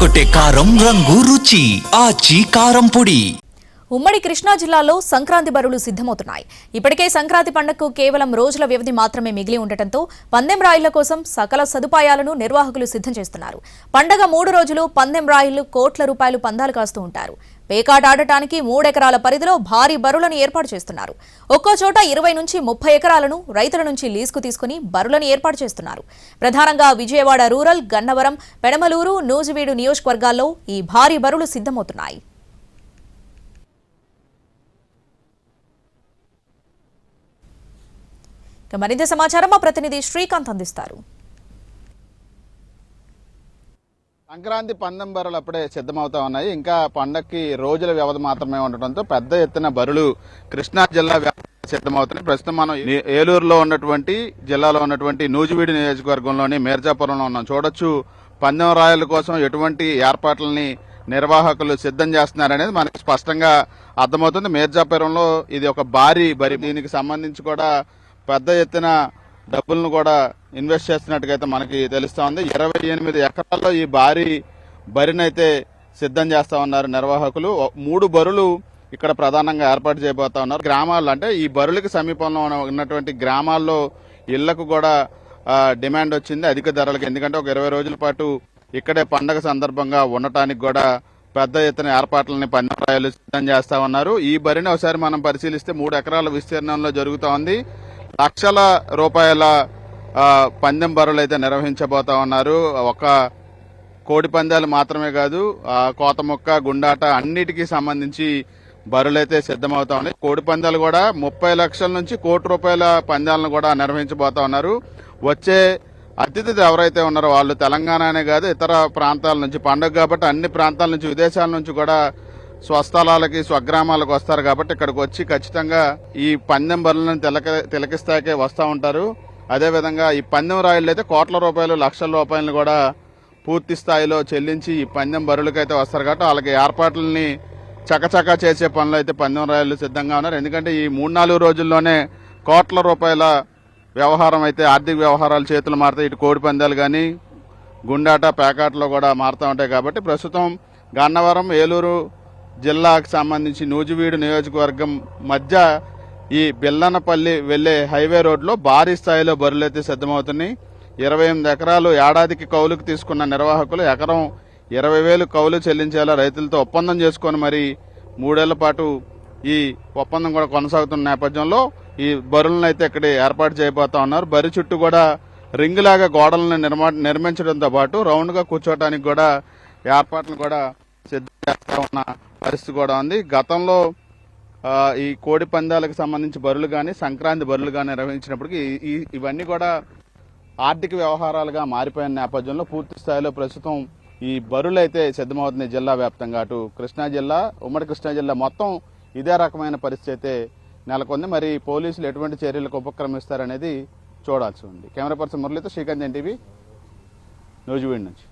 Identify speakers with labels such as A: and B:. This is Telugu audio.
A: కొట్టే కారం రంగు రుచి ఆచి కారం పొడి.
B: ఉమ్మడి కృష్ణా జిల్లాలో సంక్రాంతి బరులు సిద్ధమవుతున్నాయి. ఇప్పటికే సంక్రాంతి పండుగకు కేవలం రోజుల వ్యవధి మాత్రమే మిగిలి ఉండటంతో పందెం రాయిల కోసం సకల సదుపాయాలను నిర్వాహకులు సిద్ధం చేస్తున్నారు. పండగ మూడు రోజులు పందెం రాయిలు కోట్ల రూపాయలు పందాలు కాస్తూ ఉంటారు. పేకాట ఆడటానికి మూడెకరాల పరిధిలో భారీ బరులను ఏర్పాటు చేస్తున్నారు. ఒక్కో చోట ఇరవై నుంచి ముప్పై ఎకరాలను రైతుల నుంచి లీజుకు తీసుకుని బరులను ఏర్పాటు చేస్తున్నారు. ప్రధానంగా విజయవాడ రూరల్ గన్నవరం పెడమలూరు నూజివీడు నియోజకవర్గాల్లో ఈ భారీ బరులు సిద్ధమవుతున్నాయి. మరింత సమాచారం మా ప్రతినిధి శ్రీకాంత్ అందిస్తారు.
C: సంక్రాంతి పందెం బరులు అప్పుడే సిద్ధమవుతా ఉన్నాయి. ఇంకా పండక్కి రోజుల వ్యవధి మాత్రమే ఉండటంతో పెద్ద ఎత్తున బరులు కృష్ణా జిల్లా సిద్ధమవుతున్నాయి. ప్రస్తుతం మనం ఏ- ఏలూరులో ఉన్నటువంటి జిల్లాలో ఉన్నటువంటి నూజివీడు నియోజకవర్గంలోని మేర్జాపురంలో ఉన్నాం. చూడొచ్చు పందెం రాయల కోసం ఎటువంటి ఏర్పాట్లని నిర్వాహకులు సిద్ధం చేస్తున్నారనేది మనకి స్పష్టంగా అర్థమవుతుంది. మేర్జాపురంలో ఇది ఒక భారీ బరి. దీనికి సంబంధించి కూడా పెద్ద ఎత్తున డబ్బులను కూడా ఇన్వెస్ట్ చేస్తున్నట్టుగా అయితే మనకి తెలుస్తూ ఉంది ఇరవై ఎనిమిది ఎకరాల్లో ఈ భారీ బరినైతే సిద్ధం చేస్తా ఉన్నారు నిర్వాహకులు. మూడు బరులు ఇక్కడ ప్రధానంగా ఏర్పాటు చేయబోతా ఉన్నారు. గ్రామాల్లో అంటే ఈ బరులకు సమీపంలో ఉన్నటువంటి గ్రామాల్లో ఇళ్ళకు కూడా డిమాండ్ వచ్చింది అధిక ధరలకు. ఎందుకంటే ఒక ఇరవై రోజుల పాటు ఇక్కడే పండగ సందర్భంగా ఉండటానికి కూడా పెద్ద ఎత్తున ఏర్పాట్లని పందరాయాలు సిద్ధం చేస్తా ఉన్నారు. ఈ బరిని ఒకసారి మనం పరిశీలిస్తే మూడు ఎకరాల విస్తీర్ణంలో జరుగుతోంది లక్షల రూపాయల పందెం బరులు అయితే నిర్వహించబోతా ఉన్నారు. ఒక కోడి పందాలు మాత్రమే కాదు కోత మొక్క గుండాట అన్నిటికీ సంబంధించి బరులైతే సిద్ధమవుతా ఉన్నాయి. కోడి పందాలు కూడా ముప్పై లక్షల నుంచి కోటి రూపాయల పందాలను కూడా నిర్వహించబోతా ఉన్నారు. వచ్చే అతిథులు ఎవరైతే ఉన్నారో వాళ్ళు తెలంగాణనే కాదు ఇతర ప్రాంతాల నుంచి పండుగ కాబట్టి అన్ని ప్రాంతాల నుంచి విదేశాల నుంచి కూడా స్వస్థలాలకి స్వగ్రామాలకు వస్తారు కాబట్టి ఇక్కడికి వచ్చి ఖచ్చితంగా ఈ పందెం బరులను తిలక తిలకిస్తాకే వస్తూ ఉంటారు. అదేవిధంగా ఈ పందెం రాయిలు అయితే కోట్ల రూపాయలు లక్షల రూపాయలను కూడా పూర్తి స్థాయిలో చెల్లించి ఈ పందెం బరులకైతే వస్తారు కాబట్టి వాళ్ళకి ఏర్పాట్లని చకచకా చేసే పనులు అయితే పందెం రాయలు సిద్ధంగా ఉన్నారు. ఎందుకంటే ఈ మూడు నాలుగు రోజుల్లోనే కోట్ల రూపాయల వ్యవహారం అయితే ఆర్థిక వ్యవహారాలు చేతులు మారుతాయి. ఇటు కోడి పందాలు కానీ గుండాట పేకాటలో కూడా మారుతూ ఉంటాయి కాబట్టి ప్రస్తుతం గన్నవరం ఏలూరు జిల్లాకు సంబంధించి నూజివీడు నియోజకవర్గం మధ్య ఈ బిల్లనపల్లి వెళ్ళే హైవే రోడ్లో భారీ స్థాయిలో బరులైతే సిద్ధమవుతున్నాయి. ఇరవై ఎనిమిది ఎకరాలు ఏడాదికి కౌలుకు తీసుకున్న నిర్వాహకులు ఎకరం ఇరవై వేలు కౌలు చెల్లించేలా రైతులతో ఒప్పందం చేసుకొని మరి మూడేళ్ళ పాటు ఈ ఒప్పందం కూడా కొనసాగుతున్న నేపథ్యంలో ఈ బరులను అయితే ఇక్కడ ఏర్పాటు చేయబోతా ఉన్నారు. బరి చుట్టూ కూడా రింగ్ లాగా గోడలను నిర్మా నిర్మించడంతో పాటు రౌండ్గా కూర్చోవడానికి కూడా ఏర్పాట్లు కూడా సిద్ధం చేస్తా ఉన్న పరిస్థితి కూడా ఉంది. గతంలో ఈ కోడి పందాలకు సంబంధించి బరులు కానీ సంక్రాంతి బరులు కానీ నిర్వహించినప్పటికీ ఈ- ఇవన్నీ కూడా ఆర్థిక వ్యవహారాలుగా మారిపోయిన నేపథ్యంలో పూర్తి స్థాయిలో ప్రస్తుతం ఈ బరులు అయితే సిద్ధమవుతుంది జిల్లా వ్యాప్తంగా. అటు కృష్ణా జిల్లా ఉమ్మడి కృష్ణా జిల్లా మొత్తం ఇదే రకమైన పరిస్థితి అయితే నెలకొంది. మరి పోలీసులు ఎటువంటి చర్యలకు ఉపక్రమిస్తారనేది చూడాల్సి ఉంది. కెమెరా పర్సన్ మురళితో శ్రీకాంత్ ఎన్టీవీ నూజివీడ్ నుంచి.